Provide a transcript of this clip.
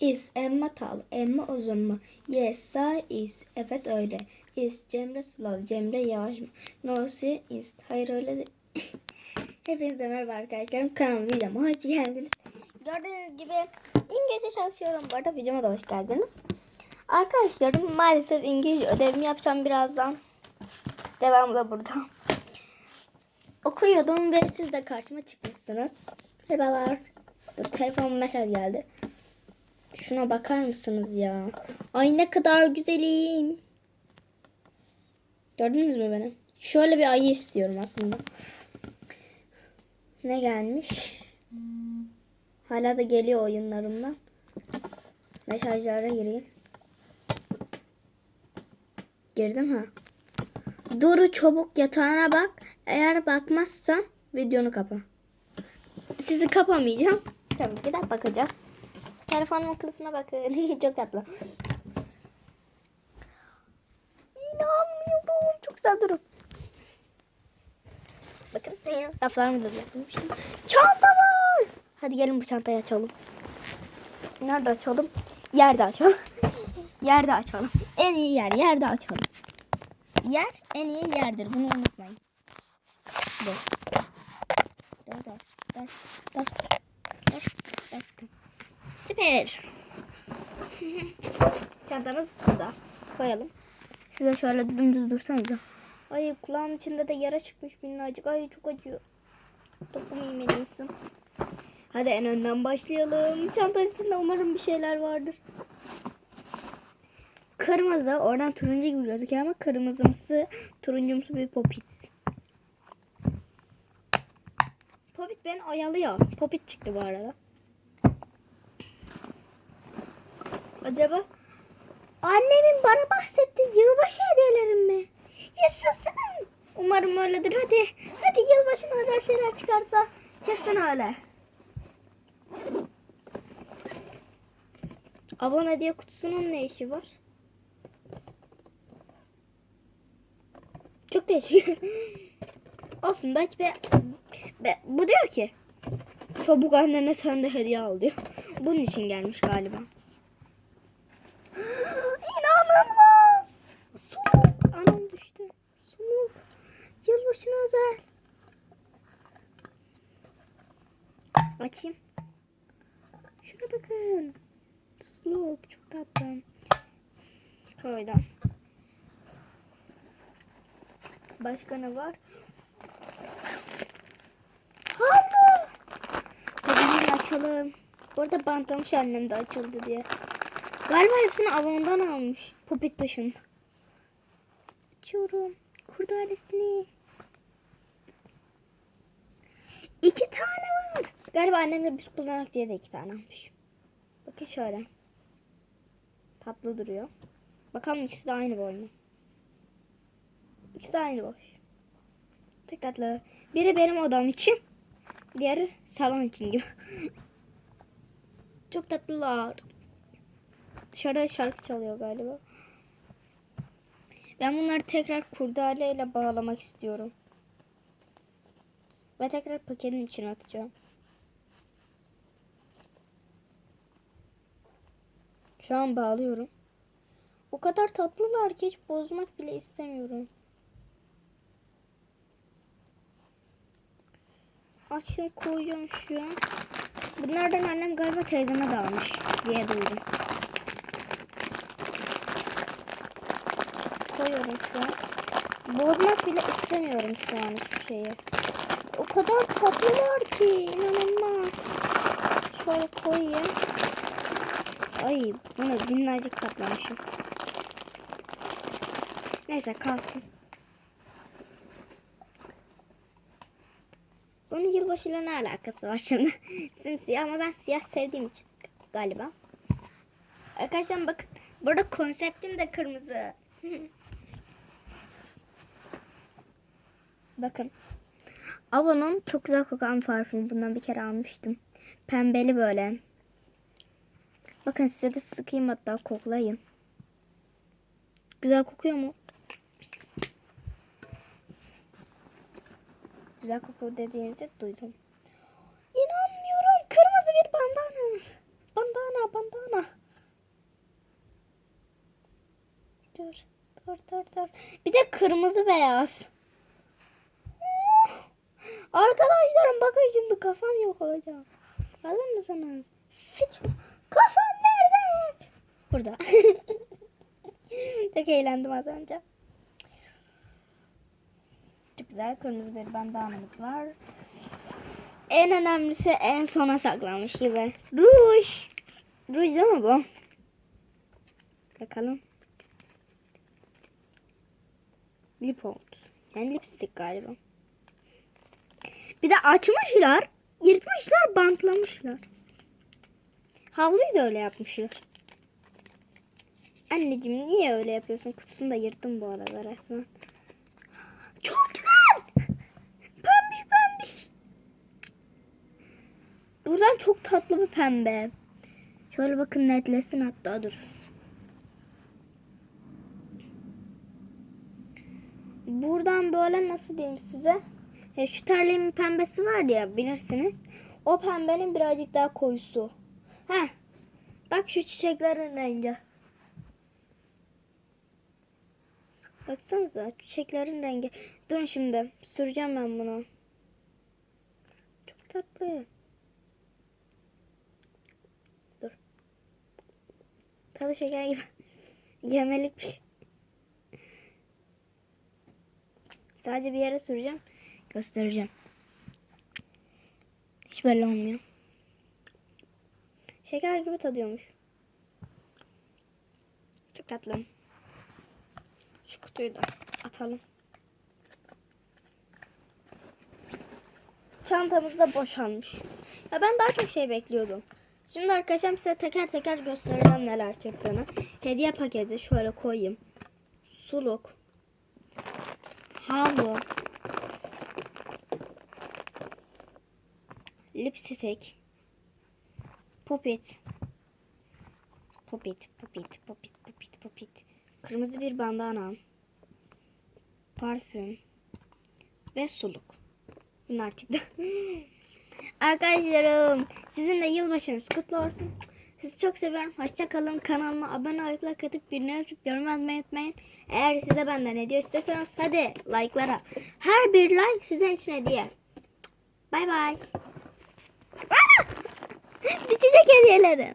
Is elma tal, elma uzun mu? Yes, sağ is. Evet öyle. Is Cemre slow, Cemre yavaş mı? No, si is. Hayır öyle değil. Hepinize merhaba arkadaşlarım. Kanalıma videoma hoş geldiniz. Gördüğünüz gibi İngilizce çalışıyorum. Bu arada videoma da hoş geldiniz. Arkadaşlarım maalesef İngilizce ödevimi yapacağım birazdan. Devamı da burada. Okuyordum ve siz de karşıma çıkmışsınız. Merhabalar. Dur telefonuma mesaj geldi. Şuna bakar mısınız ya? Ay ne kadar güzelim. Gördünüz mü beni? Şöyle bir ayı istiyorum aslında. Ne gelmiş? Hala da geliyor oyunlarımdan. Mesajlara gireyim. Girdim ha. Dur çabuk yatağına bak. Eğer bakmazsan videonu kapa. Sizi kapamayacağım. Tabii ki de bakacağız. Telefonumun kılıfına bakın. Çok tatlı. İnanmıyorum. Çok güzel durum. Bakın. Raflarımı da düzelttim şimdi. Çanta var. Hadi gelin bu çantayı açalım. Nerede açalım? Yerde açalım. Yerde açalım. En iyi yer. Yerde açalım. Yer en iyi yerdir. Bunu unutmayın. Dur. Dur dur. Dur. Dur. Dur. Dur. Süper. Çantamız burada. Koyalım. Size şöyle dümdüz dursanıza. Ay kulağım içinde de yara çıkmış minnacık. Ay çok acıyor. Dokumu yemelisin. Hadi en önden başlayalım. Çantanın içinde umarım bir şeyler vardır. Kırmızı. Oradan turuncu gibi gözüküyor ama kırmızımsı, turuncumsu bir popit. Popit beni oyalıyor. Popit çıktı bu arada. Acaba annemin bana bahsettiği yılbaşı hediyelerim mi? Yaşasın. Umarım öyledir. Hadi. Hadi yılbaşına özel şeyler çıkarsa kesin öyle. Avon hediye kutusunun ne işi var? Çok değişik. Olsun belki de be, bu diyor ki çabuk annene sen de hediye al diyor. Bunun için gelmiş galiba. İnanılmaz. Suluk. Anam düştü. Suluk. Yılbaşına özel. Açayım. Şuna bakın. Suluk. Çok tatlı. Koydum. Başka ne var? Havlu. Hadi açalım. Bu arada bantlamış annem de açıldı diye. Galiba hepsini avondan almış. Popit dışında. Açıyorum. Kurdalesini. İki tane var. Galiba annem de biz kullanak diye de iki tane almış. Bakın şöyle. Tatlı duruyor. Bakalım ikisi de aynı boy mu? İkisi de aynı boy. Çok tatlı. Biri benim odam için. Diğeri salon için gibi. Çok tatlılar. Dışarıda şarkı çalıyor galiba. Ben bunları tekrar kurdaleyle bağlamak istiyorum. Ve tekrar paketin içine atacağım. Şu an bağlıyorum. O kadar tatlılar ki hiç bozmak bile istemiyorum. Açım koyacağım şu an. Bunlardan annem galiba teyzeme de diye duydum. Koyuyorum şu an. Bozmak bile istemiyorum şu an hiçbir şeyi. Kadar tatlılar ki inanılmaz. Şöyle koyayım. Ay bunu binlercik katlamışım. Neyse kalsın. Bunun yılbaşıyla ne alakası var şimdi? Simsiyah ama ben siyah sevdiğim için galiba. Arkadaşlar bakın. Burada konseptim de kırmızı. bakın. Avon'un çok güzel kokan parfümü. Bundan bir kere almıştım. Pembeli böyle. Bakın size de sıkayım hatta koklayın. Güzel kokuyor mu? Güzel kokuyor dediğinizi duydum. İnanmıyorum. Kırmızı bir bandana. Bandana, bandana. Dur, dur, dur, dur. Bir de kırmızı beyaz. Arkadaşlarım bakın şimdi kafam yok olacak. Alır mısınız? Fit. Kafam nerede? Burada. Çok eğlendim az önce. Çok güzel kırmızı bir bandanamız var. En önemlisi en sona saklanmış gibi. Ruj. Ruj değil mi bu? Bakalım. Lip old. Yani lipstick galiba. Bir de açmışlar. Yırtmışlar, bantlamışlar. Havluyu da öyle yapmışlar. Anneciğim niye öyle yapıyorsun? Kutusunu da yırttım bu arada resmen. Çok güzel. Pembiş pembiş. Buradan çok tatlı bir pembe. Şöyle bakın netlesin hatta dur. Buradan böyle nasıl diyeyim size? Ya şu terliğimin pembesi var ya bilirsiniz. O pembenin birazcık daha koyusu. Heh. Bak şu çiçeklerin rengi. Baksanıza çiçeklerin rengi. Durun şimdi süreceğim ben bunu. Çok tatlı. Dur. Tadı şeker gibi. Yemelik bir şey. Sadece bir yere süreceğim. Göstereceğim. Hiç belli olmuyor. Şeker gibi tadıyormuş. Çok tatlı. Şu kutuyu da atalım. Çantamız da boşalmış. Ya ben daha çok şey bekliyordum. Şimdi arkadaşlar size teker teker göstereceğim neler çıktığını. Hediye paketi şöyle koyayım. Suluk. Havlu. Lipstick. Popit. Popit, popit, popit, popit, popit. Kırmızı bir bandana. Parfüm. Ve suluk. Bunlar çıktı. Arkadaşlarım sizin de yılbaşınız kutlu olsun. Sizi çok seviyorum. Hoşça kalın. Kanalıma abone olup like atıp birini öpüp yorum yazmayı unutmayın. Eğer size benden hediye istiyorsanız hadi like'lara. Her bir like sizin için hediye. Bay bay. Düşecek hediyeleri.